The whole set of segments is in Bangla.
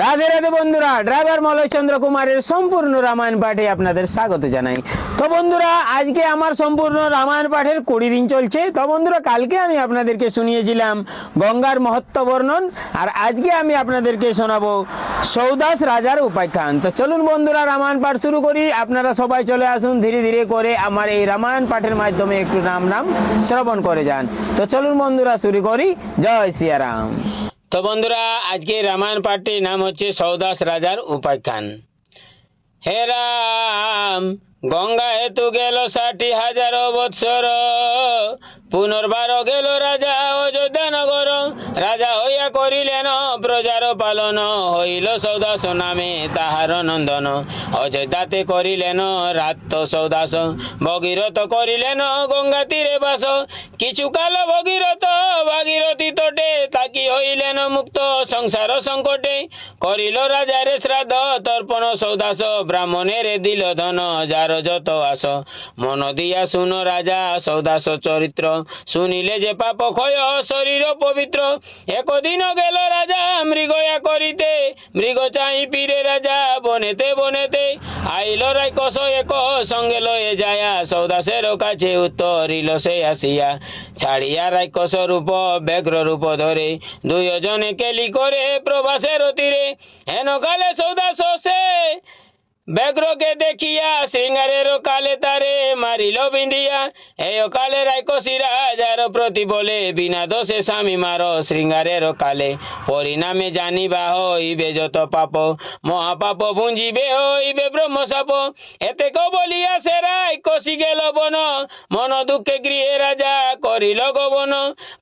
রাধে রাধে বন্ধুরা, ড্রাইভার মলয় চন্দ্র কুমারের সম্পূর্ণ রামায়ণ পাঠে আপনাদের স্বাগত জানাই। তো বন্ধুরা, আজকে আমার সম্পূর্ণ রামায়ণ পাঠের কুড়ি দিন চলছে। তো বন্ধুরা, কালকে আমি আপনাদেরকে শুনিয়েছিলাম গঙ্গার মহত্ব বর্ণন, আর আজকে আমি আপনাদেরকে শোনাবো সৌদাস রাজার উপাখ্যান। তো চলুন বন্ধুরা, রামায়ণ পাঠ শুরু করি। আপনারা সবাই চলে আসুন, ধীরে ধীরে করে আমার এই রামায়ণ পাঠের মাধ্যমে একটু নাম নাম শ্রবণ করে যান। তো চলুন বন্ধুরা, শুরু করি। জয় সিয়ারাম। তো বন্ধুরা, আজকে রামায়ণ পাঠটির নাম হচ্ছে সৌদাস রাজার উপাখ্যান। হে রাম, গঙ্গা হেতু গেল ষাটি হাজার বৎসর। পুনর্বার গেল রাজা অযোধ্যা নগর রাজা হইয়া করিলেন প্রজার পালন। হইল সৌদাস নামে তাহার নন্দন। অযোধ্যাতে করিলেন রাত্র সৌদাস। ভগীরথ করিলেন গঙ্গা তীরে বাস। কিছু কাল ভগীরথ ମୁକ୍ତ ସଂସାର ସଙ୍କଟେ କରିଲ ରାଜାରେ ଶ୍ରାଦ୍ଧ ତର୍ପଣ ସୌଦାସ ବ୍ରାହ୍ମଣେରେ ଦିଲ ଧନ ଯାର ଯତ ଆସ ମନ ଦିଆ ଶୁନ ରାଜା ସୌଦାସ ଚରିତ୍ର ଶୁଣିଲେ ଯେ ପାପ କ୍ଷୟ ଶରୀର ପବିତ୍ର ଏକ ଦିନ ଗେଲ ରାଜା ମୃଗୟା କରିତେ ମୃଗ ଚାହିଁ ପିରେ ରାଜା ବନେତେ ବନେତେ ଆଇଲ ରାଇକଷ ଏକ সঙ্গে লয়ে যায়া সৌদাসের কাছে উত্তরিল সে আসিয়া। ছাড়িয়া রাক্ষস রূপ, ব্যগ্র রূপ ধরে দুইজনে কেলি করে প্রবাসের তীরে হেন কালে সৌদাস সে ব্যাঘ্রকে দেখিয়া সিঙ্গারের কালে তারে মারিল বিন্দিয়া এই কালে রাইকসি রাজার প্রতি বলে, বিনা দোষে স্বামী মার শৃঙ্গারের কালে। পরিণামে জানিবা হইবে যত পাপ। মহাপাপ ভুঞ্জিবে হইবে ব্রহ্মসাপ। এতে বলিয়া সে রাইকসি গেল বন। মন দুঃখে গৃহে করিল গবন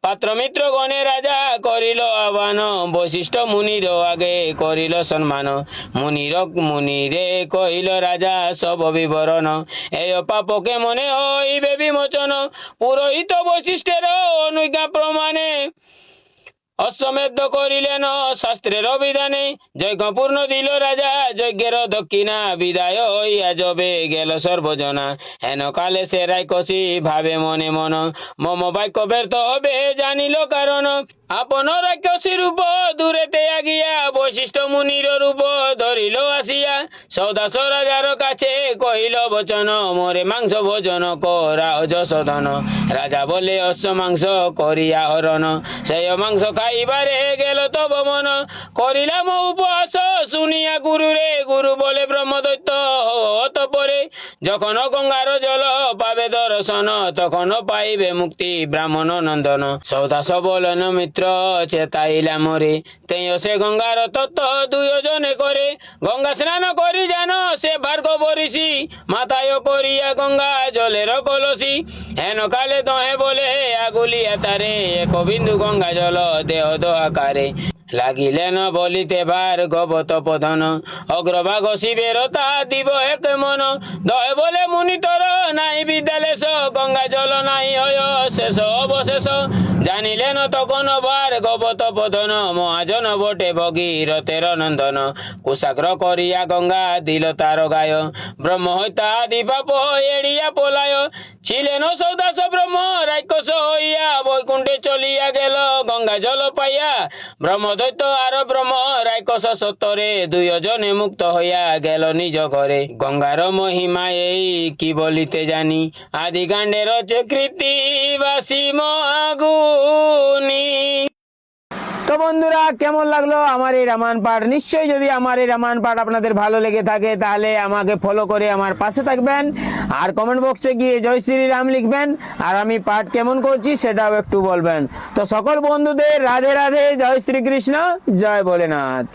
পাত্র মিত্র গণে রাজা করিল আহ্বান বৈশিষ্ট্য মুনির আগে করিল সম্মান মুনির, মুনিরে কহিল, রাজা, সব বিবরণ, এই পাপকে মনে হইবে বিমোচন পুরোহিত বৈশিষ্ট্যের অনুজ্ঞা প্রমাণে অশ্বমেধ করিলেন শাস্ত্রের অভিধানে যজ্ঞ পূর্ণ দিল রাজা, যজ্ঞের দক্ষিণা বিদায় হইয়া যবে গেল সর্বজনা। হেন কালে সে রাইকসি ভাবে মনে মন, মম বাক্য ব্যর্থ হবে জানিল কারণ, আপন রাক্ষসী রূপ দূরেতে আগিয়া বৈশিষ্ট্য মুনির রূপ ধরিল আসিয়া। সৌদাস রাজার কাছে কহিল বচন মোরে মাংস ভোজন করা যশোধন রাজা বলে অশ্ব মাংস করিয়া হরণ সেই মাংস খাইবারে গেল তব মন করিলাম উপবাস শুনিয়া গুরুরে গুরু বলে ব্রহ্মদৈত্য হত পরে যখন গঙ্গার জল পাবে দর্শন তখন পাইবে মুক্তি, ব্রাহ্মণ নন্দন। সৌদাস বলন মিত্র চেতাইলা মরে। তেই সে গঙ্গার তত্ত্ব দুইজনে করে। গঙ্গা স্নান করি জানো সে ভার্গব ঋষি। মাথায় করিয়া গঙ্গা জলের কলসি। হেন কালে দহে বলে আগুলিয়া তারে। এক বিন্দু গঙ্গা জল দেহ দোয়াকারে লাগিলেন বলিতে বার গবত প্রধান অগ্রভাগ শিবের তা দিব এক মন। দয় বলে মুনিতর নাই বিদ্যালেশ গঙ্গা জল নাই হয় শেষ অবশেষ জানিলেন তখন বার গবত প্রধান মহাজন বটে ভগীরথের নন্দন। কুশাগ্র করিয়া গঙ্গা দিল তার গায় ব্রহ্ম হইতা আদি পাপ এড়িয়া পলায়। ছিলেন সৌদাস ব্রহ্ম, রাক্ষস হইয়া বৈকুণ্ঠে চলিয়া গেল। গঙ্গা জল পাইয়া ব্রহ্মদৈত্য আর ব্রহ্ম, রাক্ষস সত্তরে দুইজনে মুক্ত হইয়া গেল নিজ ঘরে। গঙ্গার মহিমা এই কি বলিতে জানি? আদি গান্ডের কৃতি বাসি মগুনি তো বন্ধুরা, কেমন লাগল আমার এই রামায়ণ পাঠ? নিশ্চয়ই যদি আমার এই রামায়ণ পাঠ আপনাদের ভালো লেগে থাকে, তাহলে আমাকে ফলো করে আমার পাশে থাকবেন। আর কমেন্ট বক্সে গিয়ে জয় শ্রীরাম লিখবেন। আর আমি পাঠ কেমন করছি সেটাও একটু বলবেন। তো সকল বন্ধুদের রাধে রাধে, জয় শ্রীকৃষ্ণ, জয় ভোলেনাথ।